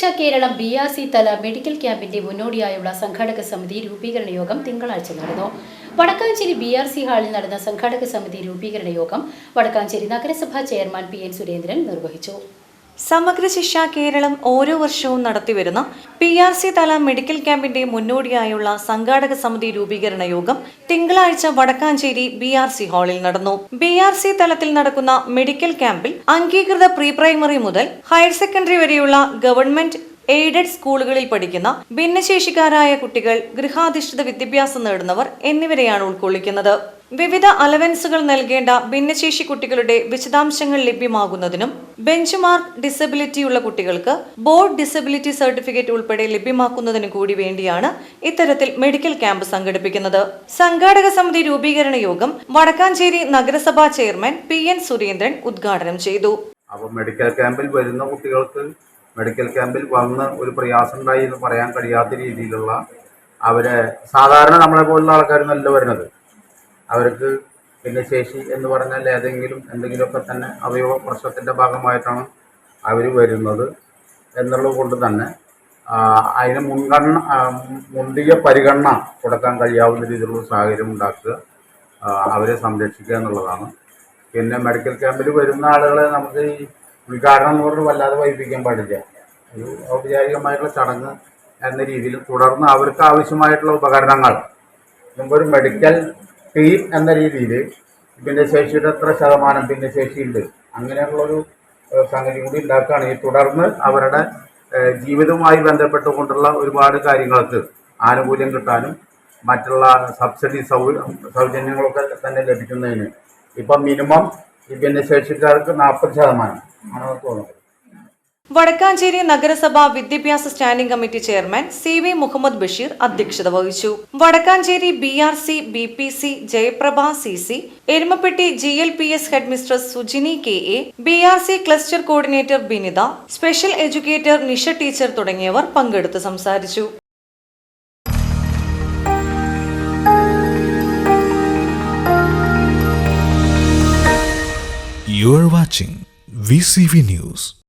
Shiksha Keralam B R C തല medical ക്യാമ്പിന്റെ മുന്നോടിയായുള്ള സംഘാടക സമിതി രൂപീകരണ യോഗം തിങ്കളാഴ്ച നടന്നു. വടക്കാഞ്ചേരി ബി ആർ സി ഹാളിൽ നടന്ന സംഘാടക സമിതി രൂപീകരണ യോഗം വടക്കാഞ്ചേരി നഗരസഭാ ചെയർമാൻ പി എൻ സുരേന്ദ്രൻ നിർവഹിച്ചു. സമഗ്ര ശിക്ഷ കേരളം ഓരോ വർഷവും നടത്തിവരുന്ന പി ആർ സി തല മെഡിക്കൽ ക്യാമ്പിന്റെ മുന്നോടിയായുള്ള സംഘാടക സമിതി രൂപീകരണ യോഗം തിങ്കളാഴ്ച വടക്കാഞ്ചേരി ബി ആർ സി ഹാളിൽ നടന്നു. ബി ആർ സി തലത്തിൽ നടക്കുന്ന മെഡിക്കൽ ക്യാമ്പിൽ അംഗീകൃത പ്രീ പ്രൈമറി മുതൽ ഹയർ സെക്കൻഡറി വരെയുള്ള ഗവൺമെന്റ് എയ്ഡഡ് സ്കൂളുകളിൽ പഠിക്കുന്ന ഭിന്നശേഷിക്കാരായ കുട്ടികൾ ഗൃഹാധിഷ്ഠിത വിദ്യാഭ്യാസം നേടുന്നവർ എന്നിവരെയാണ് ഉൾക്കൊള്ളിക്കുന്നത്. വിവിധ അലവൻസുകൾ നൽകേണ്ട ഭിന്നശേഷി കുട്ടികളുടെ വിശദാംശങ്ങൾ ലഭ്യമാകുന്നതിനും ബെഞ്ച് മാർക്ക് ഡിസബിലിറ്റി ഉള്ള കുട്ടികൾക്ക് ബോർഡ് ഡിസബിലിറ്റി സർട്ടിഫിക്കറ്റ് ഉൾപ്പെടെ ലഭ്യമാക്കുന്നതിനും കൂടി വേണ്ടിയാണ് ഇത്തരത്തിൽ മെഡിക്കൽ ക്യാമ്പ് സംഘടിപ്പിക്കുന്നത്. സംഘാടക സമിതി രൂപീകരണ യോഗം വടക്കാഞ്ചേരി നഗരസഭാ ചെയർമാൻ പി എൻ സുരേന്ദ്രൻ ഉദ്ഘാടനം ചെയ്തു. അപ്പോൾ മെഡിക്കൽ ക്യാമ്പിൽ വരുന്ന കുട്ടികൾക്ക് മെഡിക്കൽ ക്യാമ്പിൽ വന്ന് ഒരു പ്രയാസം ഉണ്ടായി എന്ന് പറയാൻ കഴിയാത്ത രീതിയിലുള്ള അവരെ സാധാരണ നമ്മളെ പോലുള്ള നല്ല വരുന്നത്. അവർക്ക് ഭിന്നശേഷി എന്ന് പറഞ്ഞാൽ ഏതെങ്കിലും എന്തെങ്കിലുമൊക്കെ തന്നെ അവയവ പ്രശ്നത്തിന്റെ ഭാഗമായിട്ടാണ് അവർ വരുന്നത് എന്നുള്ളത് കൊണ്ട് തന്നെ അതിന് മുൻഗണന മുന്തിയ പരിഗണന കൊടുക്കാൻ കഴിയാവുന്ന രീതിയിലുള്ള സാഹചര്യം ഉണ്ടാക്കുക അവരെ സംരക്ഷിക്കുക എന്നുള്ളതാണ്. പിന്നെ മെഡിക്കൽ ക്യാമ്പിൽ വരുന്ന ആളുകളെ നമുക്ക് ഈ ഉദ്ഘാടനം എന്ന് പറഞ്ഞ് വല്ലാതെ വൈപ്പിക്കാൻ പാടില്ല. ഒരു ഔപചാരികമായിട്ടുള്ള ചടങ്ങ് എന്ന രീതിയിൽ തുടർന്ന് അവർക്ക് ആവശ്യമായിട്ടുള്ള ഉപകരണങ്ങൾ മുമ്പ് ഒരു മെഡിക്കൽ ടീം എന്ന രീതിയിൽ ഭിന്നശേഷിയുടെ എത്ര ശതമാനം ഭിന്നശേഷിയുണ്ട് അങ്ങനെയുള്ളൊരു സംഗതി കൂടി ഉണ്ടാക്കുകയാണെങ്കിൽ തുടർന്ന് അവരുടെ ജീവിതവുമായി ബന്ധപ്പെട്ടുകൊണ്ടുള്ള ഒരുപാട് കാര്യങ്ങൾക്ക് ആനുകൂല്യം കിട്ടാനും മറ്റുള്ള സബ്സിഡി സൗ സൗജന്യങ്ങളൊക്കെ തന്നെ ലഭിക്കുന്നതിന്. ഇപ്പം മിനിമം ഈ ഭിന്നശേഷിക്കാർക്ക് നാൽപ്പത് ശതമാനം. ആണ് തോന്നുന്നത് വടക്കാഞ്ചേരി നഗരസഭ വിദ്യാഭ്യാസ standing committee chairman C V Muhammad Basheer അധ്യക്ഷത വഹിച്ചു Vadakkanchery B R C B P C Jayaprabha C C Erumapetty G L P S head mistress Sujini K A B R C cluster coordinator Binitha special educator Nisha teacher തുടങ്ങിയവർ പങ്കെടുത്ത് സംസാരിച്ചു You watching VCV News.